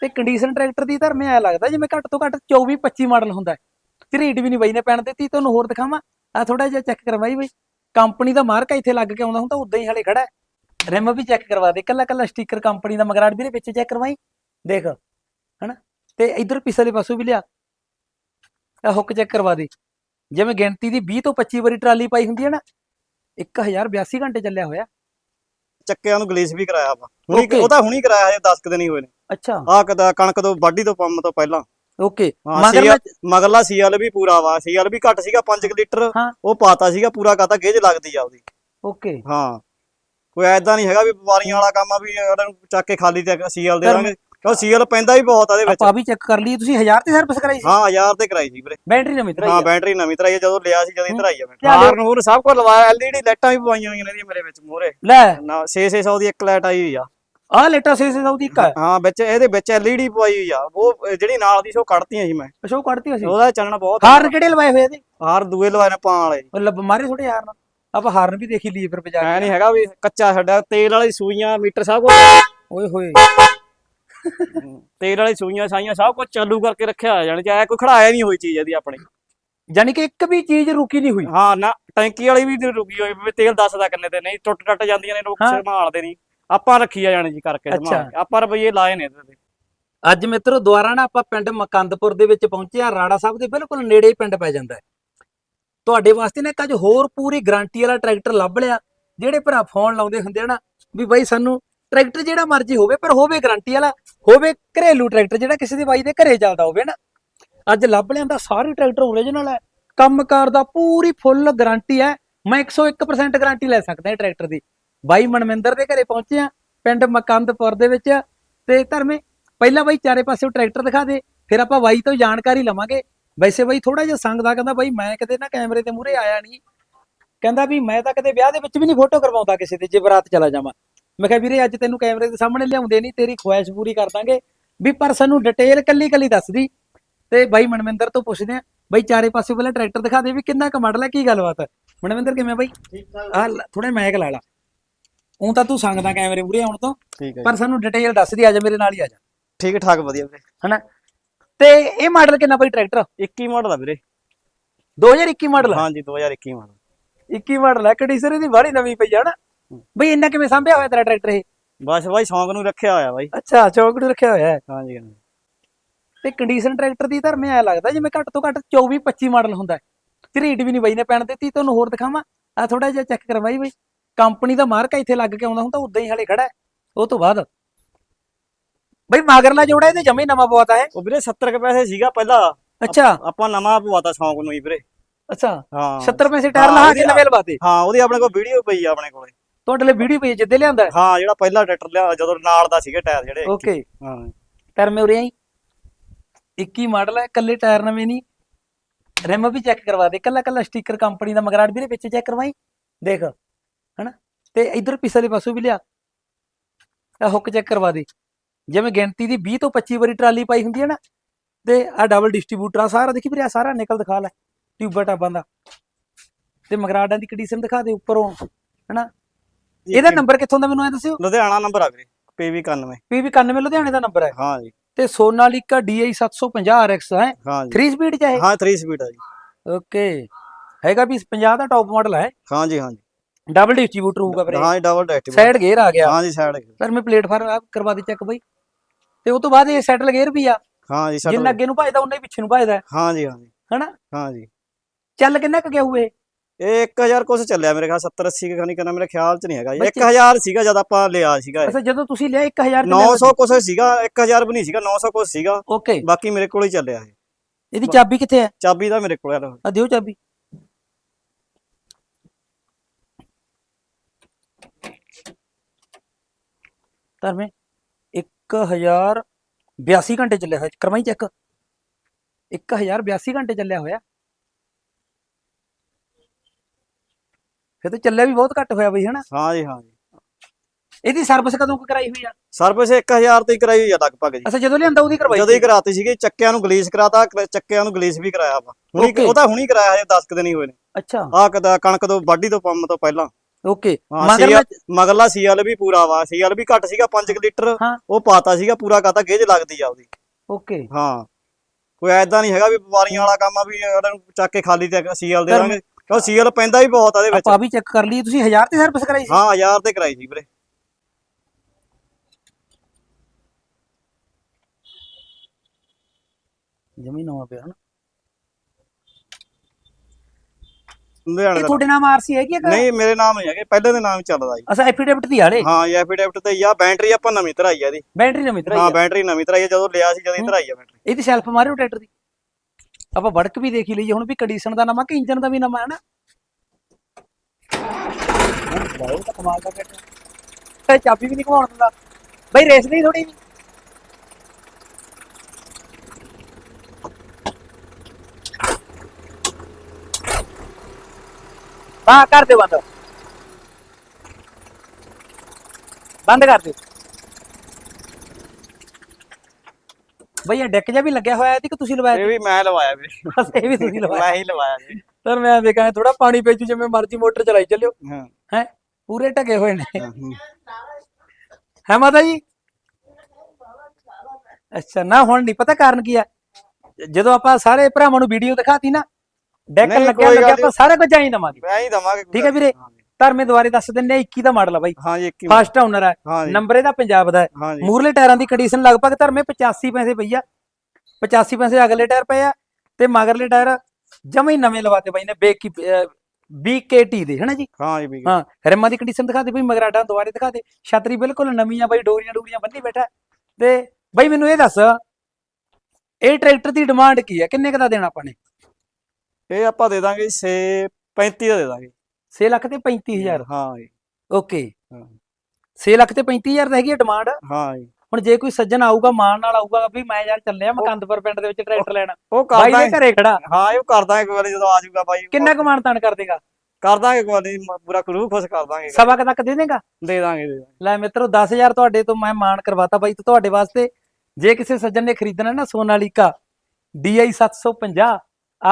ਤੇ condition tractor ਦੀ ਧਰਮੇ ਐ ਲੱਗਦਾ ਜਿਵੇਂ ਘੱਟ ਤੋਂ ਘੱਟ 24 25 ਮਾਡਲ ਹੁੰਦਾ ਹੈ। ਝਰੀਟ ਵੀ ਨਹੀਂ ਬਈ ਨੇ ਪੈਣ ਦਿੱਤੀ ਤੁਹਾਨੂੰ ਹੋਰ ਦਿਖਾਵਾਂ। ਆ ਥੋੜਾ ਜਿਹਾ ਚੈੱਕ ਕਰਵਾਈ ਬਈ। ਕੰਪਨੀ ਦਾ ਮਾਰਕਾ ਇੱਥੇ ਲੱਗ ਕੇ ਆਉਂਦਾ ਹੁੰਦਾ ਉਦਾਂ ਹੀ ਹਲੇ ਖੜਾ ਹੈ। ਰਿਮ ਵੀ ਚੈੱਕ ਕਰਵਾ ਦੇ। ਕੱਲਾ ਕੱਲਾ ਸਟicker ਕੰਪਨੀ ਦਾ ਮਗਰਾੜ ਵੀ ਦੇ ਵਿੱਚ ਚੈੱਕ ਕਰਵਾਈ। ਦੇਖ ਹਨਾ? ਤੇ ਇਧਰ ਪਿਛਲੇ ਪਾਸੋਂ ਵੀ ਲਿਆ। ਆ ਹੁੱਕ ਚੈੱਕ ਕਰਵਾ ਦੇ। ਜਿਵੇਂ ਗਿਣਤੀ ਦੀ 20 ਤੋਂ 25 ਵਾਰੀ ਟਰਾਲੀ ਪਾਈ ਹੁੰਦੀ ਹੈ ਨਾ 1082 ਘੰਟੇ ਚੱਲਿਆ ਹੋਇਆ। ਚੱਕਿਆਂ ਨੂੰ ਗਲੀਸ ਵੀ ਕਰਾਇਆ Okay. ਉਹ ਤਾਂ ਹੁਣੀ ਕਰਾਇਆ ਹਜੇ 10 ਕੁ ਦਿਨ ਹੀ ਹੋਏ ਨੇ। ਅੱਛਾ। ਕਦਾ ਕਣਕ ਤੋਂ ਵਾਢੀ ਤੋਂ ਪੰਮ ਤੋਂ ਪਹਿਲਾਂ। ਓਕੇ। ਹਾਂ ਮਗਰ ਸੀਐਲ ਮਗਰਲਾ ਸੀਐਲ ਵੀ ਪੂਰਾ ਵਾ। ਸੀਐਲ ਵੀ ਘੱਟ ਸੀਗਾ 5 ਲੀਟਰ। ਹਾਂ। ਉਹ ਪਾਤਾ ਸੀਗਾ ਪੂਰਾ ਕਾਤਾ ਗੇਜ ਲੱਗਦੀ ਆ ਉਹਦੀ। ਓਕੇ। ਹਾਂ। ਕੋਈ ਐਦਾਂ ਨਹੀਂ ਹੈਗਾ ਵੀ ਵਪਾਰੀਆਂ ਵਾਲਾ ਕੰਮ ਆ ਵੀ ਉਹਨਾਂ ਨੂੰ ਚੱਕ ਕੇ ਖਾਲੀ ਤੇ ਸੀਐਲ ਦੇ ਧਰਮ- ਦਾਂਗੇ। ਕਿਉਂ ਸੀਐਲ ਪੈਂਦਾ ਵੀ ਬਹੁਤ ਆ ਇਹਦੇ ਵਿੱਚ। ਆਪਾਂ ਵੀ ਚੈੱਕ ਕਰ ਲਈ ਤੁਸੀਂ 1000 ਤੇ ਸਰਵਿਸ ਕਰਾਈ ਸੀ? ਹਾਂ 1000 ਤੇ ਕਰਾਈ ਸੀ ਵੀਰੇ। ਬੈਟਰੀ ਨਵੀਂ ਤਰਾਈ ਹਾਂ ਬੈਟਰੀ ਨਵੀਂ ਤਰਾਈ ਜਦੋਂ ਲਿਆ ਸੀ ਜਦੋਂ ਹੀ ਤਰਾਈ ਆ ਮੈਂ। ਕਿਆ ਲਿਆ? ਹਾਰਨ ਹੂਰ ਸਭ ਕੁਝ ਲਵਾਇਆ ਐਲਈਡੀ ਲਾਈਟਾਂ ਵੀ ਪਵਾਈਆਂ ਹੋਈਆਂ ਨੇ ਇਹਦੀਆਂ ਮੇਰੇ ਵਿੱਚ ਮੂਹਰੇ। ਲੈ। ਨਾ 6-600 ਦੀ ਇੱਕ ਲਾਈਟ ਆਈ ਹੋਈ ਆ। ਆਹ ਲੇਟਾ ਸੇ ਸੇ ਦੀ ਇੱਕ ਹੈ ਹਾਂ ਵਿੱਚ ਇਹਦੇ ਵਿੱਚ ਐਲਈਡੀ ਪਵਾਈ ਹੋਈ ਆ। ਉਹ ਜਿਹੜੀ ਨਾਲ ਦੀ ਸੋ ਕੱਢਤੀਆਂ ਸੀ ਮੈਂ। ਸ਼ੋ ਕੱਢਤੀ ਅਸੀਂ ਉਹਦਾ ਚੱਲਣਾ ਬਹੁਤ ਹਾਰਨ ਕਿਹੜੇ ਲਵਾਏ ਹੋਏ ਇਹਦੇ? ਹਾਰ ਦੂਏ ਲਵਾਏ ਨੇ ਪਾਣ ਵਾਲੇ। ਉਹ ਲੱਭ ਮਾਰੇ ਥੋੜੇ ਹਾਰਨ। ਆਪਾਂ ਹਾਰਨ ਵੀ ਦੇਖੀ ਲਈਏ ਫਿਰ ਬਾਜ਼ਾਰ ਐ ਨਹੀਂ ਹੈਗਾ ਵੀ ਕੱਚਾ ਛੱਡਿਆ ਤੇਲ ਵਾਲੀ ਸੂਈਆਂ ਮੀਟਰ ਸਭ ਕੁਝ ਓਏ ਹੋਏ। ਤੇਲ ਵਾਲੀ ਸੂਈਆਂ ਸਾਈਆਂ ਸਭ ਕੁਝ ਚਾਲੂ ਕਰਕੇ ਰੱਖਿਆ ਜਾਣੀ ਚਾਹੇ ਕੋਈ ਖੜਾਇਆ ਨਹੀਂ ਹੋਈ ਚੀਜ਼ ਇਹਦੀ ਆਪਣੀ। ਯਾਨੀ ਕਿ ਇੱਕ ਵੀ ਚੀਜ਼ ਰੁਕੀ ਨਹੀਂ ਹੋਈ। ਹਾਂ ਨਾ ਟੈਂਕੀ ਵਾਲੀ ਵੀ ਰੁਕੀ ਹੋਈ ਤੇਲ ਦੱਸਦਾ ਕਿੰਨੇ ਤੇ ਨਹੀਂ ਟੁੱਟ ਟੱਟ ਜਾਂਦੀਆਂ ਨੇ ਲੋਕ। ਸੰਭਾਲਦੇ ਨਹੀਂ। ਆਪਾਂ ਰੱਖੀ ਆ ਜਾਣੀ ਜੀ ਕਰਕੇ ਅੱਛਾ। ਕੇ। ਆਪਾਂ ਰੁਪਈਏ ਲਾਏ ਨੇ ਇਹਦੇ ਤੇ। ਅੱਜ ਮਿੱਤਰੋ ਦੁਆਰਾ ਨਾ ਆਪਾਂ ਪਿੰਡ ਮਕੰਦਪੁਰ ਦੇ ਵਿੱਚ ਪਹੁੰਚੇ ਆ। ਰਾੜਾ ਸਾਹਿਬ ਦੇ ਬਿਲਕੁਲ ਨੇੜੇ ਹੀ ਪਿੰਡ ਪੈ ਜਾਂਦਾ ਹੈ। ਤੁਹਾਡੇ ਵਾਸਤੇ ਨਾ ਇੱਕ ਅੱਜ ਹੋਰ ਪੂਰੀ ਗਾਰੰਟੀ ਵਾਲਾ ਟਰੈਕਟਰ ਲੱਭ ਲਿਆ। ਜਿਹੜੇ ਭਰਾ ਫੋਨ ਲਾਉਂਦੇ ਹੁੰਦੇ ਆ ਨਾ ਵੀ ਬਾਈ ਸਾਨੂੰ ਟਰੈਕਟਰ ਜਿਹੜਾ ਮਰਜ਼ੀ ਹੋਵੇ ਪਰ ਹੋਵੇ ਗਾਰੰਟੀ ਵਾਲਾ ਹੋਵੇ ਘਰੇਲੂ ਟਰੈਕਟਰ ਜਿਹੜਾ ਕਿਸੇ ਦੇ ਬਾਈ ਦੇ ਘਰੇ ਚੱਲਦਾ ਹੋਵੇ ਨਾ। ਅੱਜ ਲੱਭ ਲਿਆਂਦਾ ਸਾਰੇ ਟਰੈਕਟਰ ਓਰੀਜਨਲ ਹੈ। ਕੰਮਕਾਰ ਦਾ ਪੂਰੀ ਫੁੱਲ ਗਾਰੰਟੀ ਹੈ। ਮੈਂ 101% ਗਾਰੰਟੀ ਲੈ ਸਕਦਾ ਇਹ ਟਰੈਕਟਰ ਦੀ। ਬਾਈ ਮਨਮਿੰਦਰ ਦੇ ਘਰੇ ਪਹੁੰਚੇ ਆ ਪਿੰਡ ਮਕੰਦਪੁਰ ਦੇ ਵਿੱਚ ਤੇ ਧਰਮੇ ਪਹਿਲਾਂ ਬਾਈ ਚਾਰੇ ਪਾਸੇ ਟਰੈਕਟਰ ਦਿਖਾ ਦੇ ਫਿਰ ਆਪਾਂ ਬਾਈ ਤੋਂ ਜਾਣਕਾਰੀ ਲਵਾਂਗੇ। ਵੈਸੇ ਬਾਈ ਥੋੜਾ ਜਿਹਾ ਸੰਗਦਾ ਕਹਿੰਦਾ ਬਾਈ ਮੈਂ ਕਦੇ ਨਾ ਕੈਮਰੇ ਤੇ ਮੂਹਰੇ ਆਇਆ ਨਹੀਂ। ਕਹਿੰਦਾ ਵੀ ਮੈਂ ਤਾਂ ਕਦੇ ਵਿਆਹ ਦੇ ਵਿੱਚ ਵੀ ਨਹੀਂ ਫੋਟੋ ਕਰਵਾਉਂਦਾ ਕਿਸੇ ਦੇ ਜੇ ਬਰਾਤ ਚਲਾ ਜਾਵਾਂ। ਮੈਂ ਕਿਹਾ ਵੀਰੇ ਅੱਜ ਤੈਨੂੰ ਕੈਮਰੇ ਦੇ ਸਾਹਮਣੇ ਲਿਆਉਂਦੇ ਨਹੀਂ ਤੇਰੀ ਖੁਆਇਸ਼ ਪੂਰੀ ਕਰ ਦਾਂਗੇ। ਵੀ ਪਰ ਸਾਨੂੰ ਡਿਟੇਲ ਕੱਲੀ ਕੱਲੀ ਦੱਸ ਦੀ ਤੇ ਬਾਈ ਮਨਵਿੰਦਰ ਤੋਂ ਪੁੱਛਦੇ ਆ ਬਾਈ ਚਾਰੇ ਪਾਸੇ ਪਹਿਲਾਂ ਟਰੈਕਟਰ ਦਿਖਾ ਦੇ ਵੀ ਕਿੰਨਾ ਕੁ ਮਾਡਲ ਹੈ ਕੀ ਗੱਲਬਾਤ ਮਨਵਿੰਦਰ ਕਿਵੇਂ ਬਾਈ? ਠੀਕ ਠਾਕ ਆ ਥੋੜੇ ਮੈਕ ਲਾ ਲਾ। ਉਹ ਤਾਂ ਤੂੰ ਸੰਗਦਾ ਕੈਮਰੇ ਮੂਹਰੇ ਆਉਣ ਤੋਂ ਠੀਕ ਹੈ ਪਰ ਸਾਨੂੰ ਡਿਟੇਲ ਦੱਸ ਦੀ ਆ ਜਾ ਮੇਰੇ ਨਾਲ ਹੀ ਆ ਜਾ। ਠੀਕ ਠਾਕ ਵਧੀਆ ਵੀਰੇ। ਹਨਾ? ਤੇ ਇਹ ਮਾਡਲ ਕਿੰਨਾ ਬਾਈ ਟਰੈਕਟਰ 21 ਮਾਡਲ ਆ ਵੀਰੇ। 2021 ਮਾਡਲ ਹੈ ਹਾਂਜੀ 2021 ਮਾਡਲ 21 ਮਾਡਲ ਹੈ ਕੰਡੀਸ਼ਨ ਇਹਦੀ ਬਾਹਲੀ ਨਵੀਂ ਪਈ ਆ ਨਾ। ਬਈ ਇੰਨਾ ਕਿਵੇਂ ਸੰਭਿਆ ਹੋਇਆ ਤੇਰਾ ਟਰੈਕਟਰ ਇਹ? ਬਸ ਬਾਈ ਸ਼ੌਂਕ ਨੂੰ ਰੱਖਿਆ ਹੋਇਆ ਬਾਈ। ਅੱਛਾ ਚੌਕੜੂ ਰੱਖਿਆ ਹੋਇਆ। ਹੈ ਹਾਂਜੀ ਹਾਂਜੀ। ਤੇ ਕੰਡੀਸ਼ਨ ਟਰੈਕਟਰ ਦੀ ਧਰਮੇ ਐ ਲੱਗਦਾ ਜਿਵੇਂ ਘੱਟ ਤੋਂ ਘੱਟ 24 25 ਮਾਡਲ ਹੁੰਦਾ। ਹੈ ਝਰੀਟ ਵੀ ਨਹੀਂ ਬਈ ਨੇ ਪੈਣ ਦਿੱਤੀ ਤੁਹਾਨੂੰ ਹੋਰ ਦਿਖਾਵਾਂ। ਆ ਥੋੜਾ ਜਿਹਾ ਚੈੱਕ ਕਰਵਾਈ ਬਈ। ਕੰਪਨੀ ਦਾ ਮਾਰਕਾ ਇੱਥੇ ਲੱਗ ਕੇ ਆਉਂਦਾ ਹੁੰਦਾ ਉਦਾਂ ਹੀ ਹਲੇ ਖੜਾ ਉਹ ਤੋਂ ਬਾਅਦ। ਬਈ ਮਾਗਰਲਾ ਜੋੜਾ ਇਹਦੇ ਜਮੇ ਨਵਾਂ ਪਵਾਤਾ ਹੈ ਉਹ ਵੀਰੇ 70 ਕੁ ਪੈਸੇ ਸੀਗਾ ਪਹਿਲਾਂ। ਅੱਛਾ। ਆਪਾਂ ਨਵਾਂ ਪਵਾਤਾ ਸ਼ੌਂਕ ਨੂੰ ਹੀ ਵੀਰੇ। ਅੱਛਾ। ਹਾਂ। 70 ਪੈਸੇ ਟਾਇਰ ਹਾਂ, ਲਾ ਕੇ ਨਵੇਂ ਲਵਾਤੇ। ਹਾਂ ਉਹਦੀ ਆਪਣੇ ਕੋਲ ਵੀਡੀਓ ਪਈ ਆ ਆਪਣੇ ਕੋਲੇ। ਤੁਹਾਡੇ ਲਈ ਵੀਡੀਓ ਪਈ ਜਿੱਦੇ ਲਿਆਂਦਾ ਹੈ? ਜਿਹੜਾ ਪਹਿਲਾ ਟਰੈਕਟਰ ਲਿਆ ਜਦੋਂ ਨਾਲ ਦਾ ਸੀਗਾ ਟਾਇਰ ਜਿਹੜੇ। ਓਕੇ। ਹਾਂ। ਟਾਇਰ ਮੇ ਉਰੇ ਆਈ। 21 ਮਾਡਲ ਹੈ ਕੱਲੇ ਟਾਇਰ ਨਵੇਂ ਨਹੀਂ। ਰਿਮ ਵੀ ਚੈੱਕ ਕਰਵਾ ਦੇ। ਕੱਲਾ ਕੱਲਾ ਸਟicker ਕੰਪਨੀ ਦਾ ਮਗਰਾੜ ਵੀ ਦੇ ਵਿੱਚ ਚੈੱਕ ਕਰਵਾਈ। ਦੇਖ। ਹਨਾ? ਤੇ ਇਧਰ ਪਿਛਲੇ ਪਾਸੋਂ ਵੀ ਲਿਆ। ਆ ਹੁੱਕ ਚੈੱਕ ਕਰਵਾ ਦੇ। ਜਿਵੇਂ ਗਿਣਤੀ ਦੀ 20 ਤੋਂ 25 ਵਾਰੀ ਟਰਾਲੀ ਪਾਈ ਹੁੰਦੀ ਹੈ ਨਾ ਤੇ ਆ ਡਬਲ ਡਿਸਟ੍ਰੀਬਿਊਟਰ ਆ ਸਾਰਾ। ਦੇਖੀ ਵੀਰੇ ਆ ਸਾਰਾ ਨਿਕਲ ਦਿਖਾ ਲੈ ਟਿਊਬਾ ਟਾਬਾਂ ਦਾ। ਤੇ ਮਗਰਾੜਾਂ ਦੀ ਕੰਡੀਸ਼ਨ ਦਿਖਾ ਦੇ ਉੱਪਰੋਂ ਹਨਾ? ਇਹਦਾ ਨੰਬਰ ਕਿੱਥੋਂ ਦਾ ਮੈਨੂੰ ਐ ਦੱਸਿਓ? ਲੁਧਿਆਣਾ ਨੰਬਰ ਆ ਵੀਰੇ ਪੀਵੀ 91 ਪੀਵੀ 91 ਲੁਧਿਆਣੇ ਦਾ ਨੰਬਰ ਹੈ। ਹਾਂ ਜੀ। ਤੇ ਸੋਨਾਲੀਕਾ DI 750 RX ਹੈ? ਹਾਂ ਜੀ। 3 ਸਪੀਡ ਚ ਹੈ ਹਾਂ 3 ਸਪੀਡ ਆ ਜੀ। ਓਕੇ। ਹੈਗਾ ਵੀ 50 ਦਾ ਟੌਪ ਮਾਡਲ ਹੈ ਹਾਂ ਜੀ ਹਾਂ ਜੀ। ਡਬਲ ਡਿਸਟ੍ਰੀਬਿਊਟਰ ਹੋਊਗਾ ਵੀਰੇ ਹਾਂ ਜੀ ਡਬਲ ਡੈਕਟਿਵ ਸਾਈਡ ਗੇਅਰ ਆ ਗਿਆ। ਹਾਂ ਜੀ ਸਾਈਡ ਫਿਰ ਮੈਂ ਪਲੇਟਫਾਰਮ ਆ ਕਰਵਾ ਦੇ ਚੈੱਕ ਬਈ। ਤੇ ਉਹ ਤੋਂ ਬਾਅਦ ਇਹ ਸੈਟਲ ਗੇਅਰ ਵੀ ਆ। ਹਾਂ ਜੀ ਜਿੰਨਾ ਸਾਈਡ ਅੱਗੇ ਨੂੰ ਭਜਦਾ ਉਨਾ ਹੀ ਪਿੱਛੇ ਨੂੰ ਭਜਦਾ। ਹੈ, ਹਾਂ ਜੀ ਹਾਂ ਜੀ। ਹਨਾ? ਹਾਂ ਜੀ। ਚੱਲ ਕਿੰਨਾ ਕੁ ਗਿਆ ਹੋਏ ਇਹ? 1000 ਕੁਛ ਚੱਲਿਆ ਮੇਰੇ ਖਿਆਲ 70 80 ਖਾਨੀ ਕਰਨਾ ਮੇਰੇ ਖਿਆਲ ਚ ਨਹੀਂ ਹੈਗਾ ਜੀ। ਬੱਚੇ- 1000 ਸੀਗਾ ਜਦ ਆਪਾਂ ਲਿਆ ਸੀਗਾ। ਅੱਛਾ ਜਦੋਂ ਤੁਸੀਂ ਲਿਆ 1000 900 ਕੁਛ ਸੀਗਾ 1000 ਵੀ ਨਹੀਂ ਸੀਗਾ 900 ਕੁਛ ਸੀਗਾ। ਓਕੇ ਬਾਕੀ ਮੇਰੇ ਕੋਲ ਹੀ ਚੱਲਿਆ ਇਹ। ਇਹਦੀ ਚਾਬੀ ਕਿੱਥੇ ਹੈ? ਚਾਬੀ ਦਾ ਮੇਰੇ ਕੋਲ ਆ ਆ ਦਿਓ ਚਾਬੀ। ਧਰਮੇ 1082 ਘੰਟੇ ਚੱਲਿਆ ਹੋਇਆ ਕਰਵਾਈ ਚੈੱਕ 1082 ਘੰਟੇ ਚੱਲਿਆ ਹੋਇਆ। ਫਿਰ ਤਾਂ ਚੱਲਿਆ ਵੀ ਬਹੁਤ ਘੱਟ ਹੋਇਆ ਬਈ ਹਨਾ? ਹਾਂ ਜੀ ਹਾਂ ਜੀ। ਇਹਦੀ ਸਰਵਿਸ ਕਦੋਂ ਕੁ ਕਰਾਈ ਹੋਈ ਆ? ਸਰਵਿਸ 1000 ਤੇ ਹੀ ਕਰਾਈ ਹੋਈ ਆ ਲਗਭਗ ਜੀ। ਅੱਛਾ ਜਦੋਂ ਲਿਆਂਦਾ ਉਹਦੀ ਕਰਵਾਈ ਜਦੋਂ ਹੀ। ਕਰਾਤੀ ਸੀਗੀ ਚੱਕਿਆਂ ਨੂੰ ਗਲੀਸ ਕਰਾਤਾ ਚੱਕਿਆਂ ਨੂੰ ਗਲੀਸ ਵੀ ਕਰਾਇਆ ਵਾ। ਹੁਣੀ. ਉਹ ਤਾਂ ਹੁਣੀ ਕਰਾਇਆ ਹਜੇ 10 ਕੁ ਦਿਨ ਹੀ ਹੋਏ ਨੇ। ਅੱਛਾ। ਆਹ ਕਦਾ ਕਣਕ ਤੋਂ ਵਾਢੀ ਤੋਂ ਪੰਮ ਤੋਂ ਪਹਿਲਾਂ। ਓਕੇ ਹਾਂ ਮਗਰਲਾ ਸੀਐਲ ਵੀ ਪੂਰਾ ਵਾ ਸੀਐਲ ਵੀ ਘੱਟ ਸੀਗਾ 5 ਲੀਟਰ ਹਾਂ। ਉਹ ਪਾਤਾ ਸੀਗਾ ਪੂਰਾ ਕਰਤਾ ਗੇਜ ਲੱਗਦੀ ਆ ਉਹਦੀ। ਓਕੇ। ਹਾਂ। ਕੋਈ ਐਦਾਂ ਨਹੀਂ ਹੈਗਾ ਵੀ ਵਪਾਰੀਆਂ ਵਾਲਾ ਕੰਮ ਆ ਵੀ ਉਹਨਾਂ ਨੂੰ ਚੱਕ ਕੇ ਖਾਲੀ ਤੇ ਸੀਐਲ ਦੇ ਦਾਂਗੇ ਕਿਉਂ ਸੀਐਲ ਪੈਂਦਾ ਵੀ ਬਹੁਤ ਆ ਇਹਦੇ ਵਿੱਚ। ਆਪਾਂ ਵੀ ਚੈੱਕ ਕਰ ਲਈ ਤੁਸੀਂ 1000 ਤੇ ਸਰਵਿਸ ਕਰਾਈ ਸੀ? ਹਾਂ 1000 ਤੇ ਕਰਾਈ ਸੀ ਵੀਰੇ। ਜਮੀ ਨਵਾਂ ਪਿਆ ਹਨਾ ਲੁਧਿਆਣੇ ਇਹ ਦਾ ਤੁਹਾਡੇ ਨਾਮ ਆਰਸੀ ਹੈਗੀ ਆ ਨਹੀਂ ਮੇਰੇ ਨਾਮ ਨਹੀਂ ਹੈਗੇ ਪਹਿਲੇ ਦੇ ਨਾਮ ਹੀ ਚੱਲਦਾ ਜੀ। ਅਸਾ ਐਫੀਡੇਵਿਟ ਦੀ ਆਲੇ ਹਾਂ ਇਹ ਐਫੀਡੇਵਿਟ ਤੇ ਆ ਬੈਟਰੀ ਆਪਾਂ ਨਵੀਂ ਧਰਾਈ ਆ ਇਹਦੀ। ਬੈਟਰੀ ਨਵੀਂ ਤਰਾਈ ਹਾਂ ਬੈਟਰੀ ਨਵੀਂ ਧਰਾਈ ਆ ਜਦੋਂ ਲਿਆ ਸੀ ਜਦੋਂ ਹੀ ਧਰਾਈ ਆ ਬੈਟਰੀ। ਇਹਦੀ ਸੈਲਫ ਮਾਰਿਓ ਟਰੈਕਟਰ ਦੀ। ਆਪਾਂ ਵੜਕ ਵੀ ਦੇਖ ਹੀ ਲਈਏ ਹੁਣ ਵੀ ਕੰਡੀਸ਼ਨ ਦਾ ਨਵਾਂ ਕਿ ਇੰਜਨ ਦਾ ਵੀ ਨਵਾਂ ਹੈ ਨਾ ਬਹੁਤ ਕਮਾਲ ਦਾ ਟਰੈਕਟਰ। ਚਾਬੀ ਵੀ ਨਹੀਂ ਘਮਾਉਣ ਦਿੰਦਾ। ਬਈ ਰੇਸ ਨਹੀਂ ਥੋੜੀ ਜੀ। ਹਾਂ ਕਰ ਦੇ ਬੰਦ। ਬੰਦ ਕਰ ਦੇ ਬਈ ਇਹ ਡੈਕ ਜਿਹਾ ਵੀ ਲੱਗਿਆ ਹੋਇਆ ਹੈ ਕਿ ਤੁਸੀਂ ਲਵਾਇਆ ਇਹ ਵੀ ਮੈਂ ਲਵਾਇਆ ਵੀਰੇ ਬਸ ਇਹ ਵੀ ਤੁਸੀਂ ਲਵਾਇਆ ਮੈਂ ਹੀ ਲਵਾਇਆ ਜੀ ਸਰ ਮੈਂ ਵੇਖਾਂ ਥੋੜਾ ਪਾਣੀ ਪੇਚੂ ਜਿਵੇਂ ਮਰਜ਼ੀ ਮੋਟਰ ਚਲਾਈ ਚੱਲਿਓ। ਹਾਂ। ਹੈ? ਪੂਰੇ ਢਕੇ ਹੋਏ ਨੇ। ਹੈ ਮਾਤਾ ਜੀ? ਅੱਛਾ ਨਾ ਹੁਣ ਨਹੀਂ ਪਤਾ ਕਾਰਨ ਕੀ ਆ? ਜਦੋਂ ਆਪਾਂ ਸਾਰੇ ਭਰਾਵਾਂ ਨੂੰ ਵੀਡੀਓ ਦਿਖਾਤੀ ਨਾ ਡੈਕ ਨਹੀਂ, ਲੱਗਿਆ ਕੋਈ ਲੱਗਿਆ ਗੱਲ ਆਪਾਂ ਸਾਰਾ ਕੁਝ ਆਈ ਦਵਾਂਗੇ। ਮੈਂ ਹੀ ਦਵਾਂਗੇ ਠੀਕ ਹੈ ਵੀਰੇ? ਧਰਮੇ ਦੁਆਰੇ ਦੱਸ ਦਿੰਨੇ 21 ਦਾ ਮਾਡਲ ਆ ਬਾਈ। ਹਾਂ ਜੀ ਇੱਕ ਹੀ ਫਸਟ ਓਨਰ ਹੈ ਨੰਬਰ ਇਹਦਾ ਪੰਜਾਬ ਦਾ ਹੈ। ਮੂਰਲੇ ਟਾਇਰਾਂ ਦੀ ਕੰਡੀਸ਼ਨ ਲਗਭਗ ਧਰਮੇ 85 ਪੈਸੇ ਪਈ ਆ। 85 ਪੈਸੇ ਅਗਲੇ ਟਾਇਰ ਪਏ ਆ ਤੇ ਮਗਰਲੇ ਟਾਇਰ ਜਮੇ ਹੀ ਨਵੇਂ ਲਵਾਤੇ ਬਾਈ ਨੇ ਬੇਕੀ ਬੀਕੇਟੀ ਦੇ ਹਨਾ ਜੀ? ਹਾਂ ਜੀ ਵੀ ਹਾਂ ਰਿਮਾਂ ਦੀ ਕੰਡੀਸ਼ਨ ਦਿਖਾ ਦੇ ਬਈ ਮਗਰਾਟਾਂ ਦੁਆਰੇ ਦਿਖਾ ਦੇ ਛਤਰੀ ਬਿਲਕੁਲ ਨਵੀਂ ਆ ਬਾਈ ਡੋਰੀਆਂ ਡੋਰੀਆਂ ਬੰਨੀ ਬੈਠਾ। ਤੇ ਬਈ ਮੈਨੂੰ ਇਹ ਦੱਸ ਇਹ ਟਰੈਕਟਰ ਦੀ ਡਿਮਾਂਡ ਕੀ ਹੈ ਕਿੰਨੇ ਕ ਦਾ ਦੇਣਾ ਆਪਾਂ ਨੇ? ਇਹ ਆਪਾਂ ਦੇ ਦਾਂਗੇ 6 35 ਦਾ ਦੇ ਦਾਂਗੇ। 6 ਲੱਖ ਤੇ 35000 ਹਾਂ ਜੀ। ਓਕੇ। ਹਾਂ। 6 ਲੱਖ ਤੇ 35000 ਦਾ ਹੈਗੀ ਡਿਮਾਂਡ ਹਾਂ ਜੀ। ਹੁਣ ਜੇ ਕੋਈ ਸੱਜਣ ਆਊਗਾ ਮਾਣ ਨਾਲ ਆਊਗਾ ਵੀ ਮੈਂ ਯਾਰ ਚੱਲਿਆ ਮਕੰਦਪੁਰ ਪਿੰਡ ਦੇ ਵਿੱਚ ਟਰੈਕਟਰ ਲੈਣਾ। ਉਹ ਬਾਈ ਕਰਦਾ ਦੇ ਘਰੇ ਖੜਾ। ਹਾਂ ਇਹ ਕਰਦਾ ਇੱਕ ਵਾਰੀ ਜਦੋਂ ਆ ਜਾਊਗਾ ਬਾਈ। ਕਿੰਨਾ ਕੁ ਮਾਣ ਤਾਣ ਕਰ ਦੇਗਾ? ਕਰਦਾ ਇੱਕ ਵਾਰੀ ਮ- ਪੂਰਾ ਕਰੂ ਖੁਸ਼ ਕਰ ਦਾਂਗੇ। ਸਵਾ ਕੁ ਤੱਕ ਦੇ ਦੇਗਾ? ਦੇ ਦਾਂਗੇ ਦੇ ਦਾਂਗੇ। ਲੈ ਮਿੱਤਰੋ 10000 ਤੁਹਾਡੇ ਤੋਂ ਮੈਂ ਮਾਣ ਕਰਵਾਤਾ ਬਾਈ ਤੁਹਾਡੇ ਵਾਸਤੇ। ਜੇ ਕਿਸੇ ਸੱਜਣ ਨੇ ਖਰੀਦਣਾ ਨਾ ਸੋਨਾਲੀਕਾ DI 750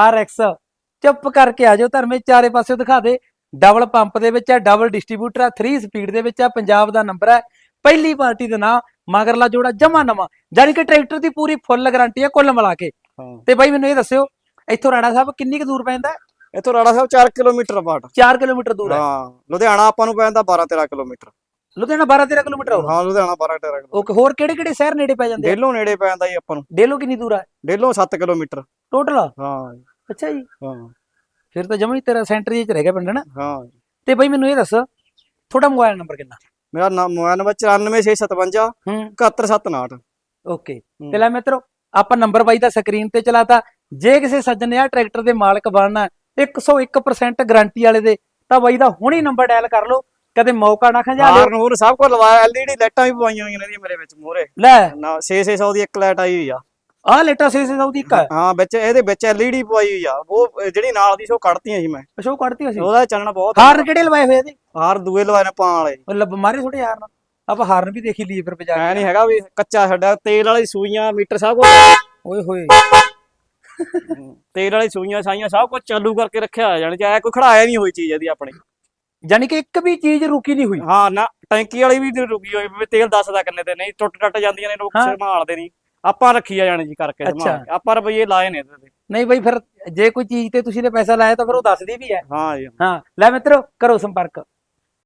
RX ਚੁੱਪ ਕਰਕੇ ਆ ਜਾਓ ਧਰਮੇ ਚਾਰੇ ਪਾਸੇ ਦਿਖਾ ਦੇ। ਡਬਲ ਪੰਪ ਦੇ ਵਿੱਚ ਹੈ ਡਬਲ ਡਿਸਟ੍ਰੀਬਿਊਟਰ ਹੈ 3 ਸਪੀਡ ਦੇ ਵਿੱਚ ਹੈ ਪੰਜਾਬ ਦਾ ਨੰਬਰ ਹੈ ਪਹਿਲੀ ਪਾਰਟੀ ਦਾ ਨਾਂ ਮਗਰਲਾ ਜੋੜਾ ਜਮਾ ਨਵਾਂ ਜਾਨੀ ਕਿ ਟਰੈਕਟਰ ਦੀ ਪੂਰੀ ਫੁੱਲ ਗਾਰੰਟੀ ਹੈ ਕੁੱਲ ਮਿਲਾ ਕੇ। ਹਾਂ। ਤੇ ਬਾਈ ਮੈਨੂੰ ਇਹ ਦੱਸਿਓ ਇੱਥੋਂ ਰਾੜਾ ਸਾਹਿਬ ਕਿੰਨੀ ਕੁ ਦੂਰ ਪੈਂਦਾ? ਇੱਥੋਂ ਰਾੜਾ ਸਾਹਿਬ 4 ਕਿਲੋਮੀਟਰ ਬਾਟ 4 ਕਿਲੋਮੀਟਰ ਦੂਰ ਹੈ ਹਾਂ ਲੁਧਿਆਣਾ ਆਪਾਂ ਨੂੰ ਪੈਂਦਾ 12 13 ਕਿਲੋਮੀਟਰ। ਲੁਧਿਆਣਾ 12 13 ਕਿਲੋਮੀਟਰ ਹੋਊਗਾ ਹਾਂ ਲੁਧਿਆਣਾ 12 13 ਕਿਲੋਮੀਟਰ। ਓਕੇ ਹੋਰ ਕਿਹੜੇ ਕਿਹੜੇ ਸ਼ਹਿਰ ਨੇੜੇ ਪੈ ਜਾਂਦੇ ਡੇਲੋਂ ਨੇੜੇ ਪੈਂਦਾ ਜੀ ਆਪਾਂ ਨੂੰ। ਡੇਲੋ ਕਿੰਨੀ ਦੂਰ ਹੈ ਡੇਲੋਂ 7 ਕਿਲੋਮੀਟਰ। ਟੋਟਲ ਹਾਂ। ਅੱਛਾ ਜੀ। ਹਾਂ। ਫਿਰ ਤਾਂ ਜਮਾ ਹੀ ਤੇਰਾ ਸੈਂਟਰ ਹੀ ਚ ਰਹਿ ਗਿਆ ਪਿੰਡ ਨਾ ਹਾਂ। ਤੇ ਬਈ ਮੈਨੂੰ ਇਹ ਦੱਸ ਤੁਹਾਡਾ ਮੋਬਾਈਲ ਨੰਬਰ ਕਿੰਨਾ? ਮੇਰਾ ਨਾਮ ਮੋਬਾਈਲ ਨੰਬਰ 94657 ਹੂੰ। 71759 ਓਕੇ। ਤੇ ਲੈ ਮਿੱਤਰੋ ਆਪਾਂ ਨੰਬਰ ਬਾਈ ਦਾ ਸਕਰੀਨ ਤੇ ਚਲਾਤਾ। ਜੇ ਕਿਸੇ ਸੱਜਣ ਨੇ ਆ ਟਰੈਕਟਰ ਦੇ ਮਾਲਕ ਬਣਨਾ ਹੈ, 101% ਗਾਰੰਟੀ ਵਾਲੇ ਦੇ ਤਾਂ ਬਾਈ ਦਾ ਹੁਣੀ ਨੰਬਰ ਡਾਇਲ ਕਰ ਲਓ। ਕਦੇ ਮੌਕਾ ਨਾ ਖੰਜਾ ਲਿਓ ਹੋਰ ਸਭ ਕੁਝ ਲਵਾਇਆ ਐਲਈਡੀ ਲਾਈਟਾਂ ਵੀ ਪਵਾਈਆਂ ਹੋਈਆਂ ਨੇ ਮੇਰੇ ਵਿੱਚ ਮੂਹਰੇ। ਲੈ। ਨਾ 6-600 ਦੀ ਇੱਕ ਲਾਈਟ ਆਈ ਹੋਈ ਆ। ਆਹ ਲੇਟਾ 600 ਦੀ ਇੱਕ ਹੈ। ਹਾਂ ਵਿੱਚ ਇਹਦੇ ਵਿੱਚ ਐਲਈਡੀ ਪਵਾਈ ਹੋਈ ਆ। ਉਹ ਜਿਹੜੀ ਨਾਲ ਦੀ ਸੀ ਕੱਢਤੀਆਂ ਸੀ ਮੈਂ। ਸ਼ੋ ਕੱਢਤੀ ਅਸੀਂ ਉਹਦਾ ਚੱਲਣਾ ਬਹੁਤ ਹਾਰਨ ਕਿਹੜੇ ਲਵਾਏ ਹੋਏ ਇਹਦੇ? ਹਾਰ ਦੂਏ ਲਵਾਏ ਨੇ ਪਾਂ ਵਾਲੇ। ਉਹ ਲੱਭ ਮਾਰੇ ਥੋੜੇ ਹਾਰਨ। ਆਪਾਂ ਹਾਰਨ ਵੀ ਦੇਖੀ ਲਈਏ ਫਿਰ ਬਾਜ਼ਾਰ ਐ ਨਹੀਂ ਹੈਗਾ ਵੀ ਕੱਚਾ ਛੱਡਿਆ ਤੇਲ ਵਾਲੀ ਸੂਈਆਂ ਮੀਟਰ ਸਭ ਕੁਝ ਓਏ ਹੋਏ। ਤੇਲ ਵਾਲੀ ਸੂਈਆਂ ਸਾਈਆਂ ਸਭ ਕੁਝ ਚਾਲੂ ਕਰਕੇ ਰੱਖਿਆ ਹੋਇਆ ਜਾਣੀ ਚਾਹੇ ਕੋਈ ਖੜਾਇਆ ਨਹੀਂ ਹੋਈ ਚੀਜ਼ ਇਹਦੀ ਆਪਣੀ। ਯਾਨੀ ਕਿ ਇੱਕ ਵੀ ਚੀਜ਼ ਰੁਕੀ ਨਹੀਂ ਹੋਈ। ਹਾਂ ਨਾ ਟੈਂਕੀ ਵਾਲੀ ਵੀ ਰੁਕੀ ਹੋਈ ਵੀ ਤੇਲ ਦੱਸਦਾ ਕਿੰਨੇ ਤੇ ਨਹੀਂ ਟੁੱਟ ਟੱਟ ਜਾਂਦੀਆਂ ਨੇ ਲੋਕ। ਸੰਭਾਲਦੇ ਨਹੀਂ ਆਪਾਂ ਰੱਖੀ ਆ ਜਾਣੀ ਜੀ ਕਰਕੇ ਅੱਛਾ। ਕੇ। ਆਪਾਂ ਰੁਪਈਏ ਲਾਏ ਨੇ ਇਹਦੇ ਤੇ ਨਹੀਂ ਬਈ ਫਿਰ ਜੇ ਕੋਈ ਚੀਜ਼ ਤੇ ਤੁਸੀਂ ਨੇ ਪੈਸਾ ਲਾਇਆ ਤਾਂ ਫਿਰ ਉਹ ਦੱਸਦੀ ਵੀ ਹੈ ਹਾਂ ਜੀ ਹਾਂ ਲੈ ਮਿੱਤਰੋ ਕਰੋ ਸੰਪਰਕ